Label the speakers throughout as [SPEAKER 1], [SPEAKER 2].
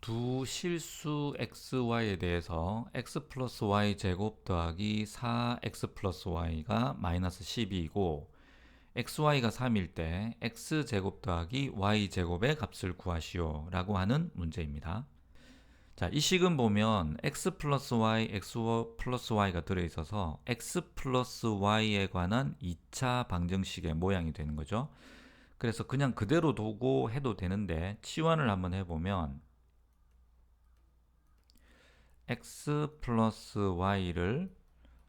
[SPEAKER 1] 두 실수 xy에 대해서 x 플러스 y 제곱 더하기 4x 플러스 y가 마이너스 12이고 xy가 3일 때 x 제곱 더하기 y 제곱의 값을 구하시오 라고 하는 문제입니다. 자, 이 식은 보면 x 플러스 y, x 플러스 y가 들어있어서 x 플러스 y에 관한 2차 방정식의 모양이 되는 거죠. 그래서 그냥 그대로 두고 해도 되는데 치환을 한번 해보면 x 플러스 y를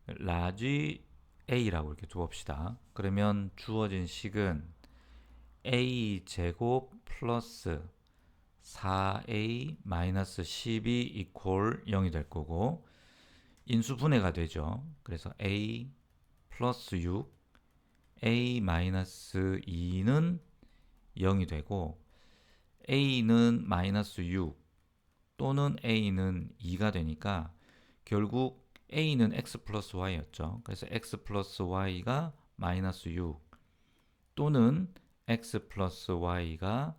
[SPEAKER 1] 라지 a라고 이렇게 두봅시다. 그러면 주어진 식은 a 제곱 플러스 4a 마이너스 12 이퀄 0이 될 거고 인수 분해가 되죠. 그래서 a 플러스 6 a 마이너스 2는 0이 되고 a는 마이너스 6 또는 a는 2가 되니까 결국 a는 x 플러스 y였죠. 그래서 x 플러스 y가 마이너스 6 또는 x 플러스 y가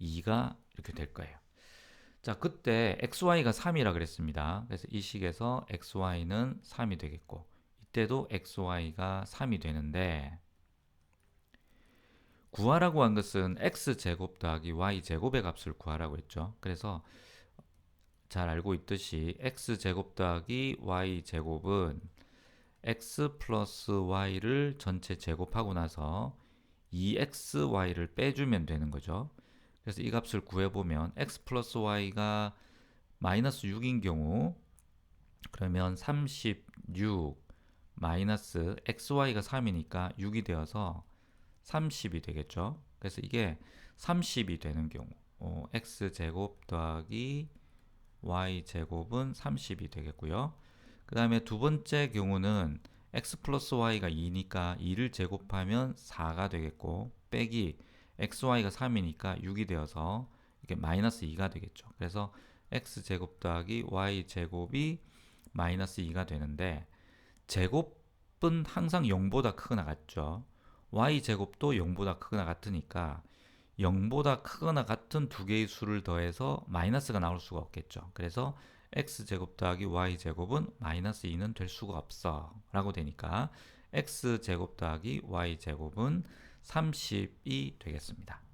[SPEAKER 1] 2가 이렇게 될 거예요. 자, 그때 xy가 3이라 그랬습니다. 그래서 이 식에서 xy는 3이 되겠고 이때도 xy가 3이 되는데 구하라고 한 것은 x제곱 더하기 y제곱의 값을 구하라고 했죠. 그래서 잘 알고 있듯이 x제곱 더하기 y제곱은 x 플러스 y를 전체 제곱하고 나서 2xy를 빼주면 되는 거죠. 그래서 이 값을 구해보면 x 플러스 y가 마이너스 6인 경우 그러면 36 마이너스 xy가 3이니까 6이 되어서 30이 되겠죠. 그래서 이게 30이 되는 경우 어, x제곱 더하기 y제곱은 30이 되겠고요. 그 다음에 두 번째 경우는 x 플러스 y가 2니까 2를 제곱하면 4가 되겠고 빼기 xy가 3이니까 6이 되어서 이게 마이너스 2가 되겠죠. 그래서 x제곱 더하기 y제곱이 마이너스 2가 되는데 제곱은 항상 0보다 크거나 같죠. y제곱도 0보다 크거나 같으니까 0보다 크거나 같은 두 개의 수를 더해서 마이너스가 나올 수가 없겠죠. 그래서 x제곱 더하기 y제곱은 마이너스 2는 될 수가 없어 라고 되니까 x제곱 더하기 y제곱은 30이 되겠습니다.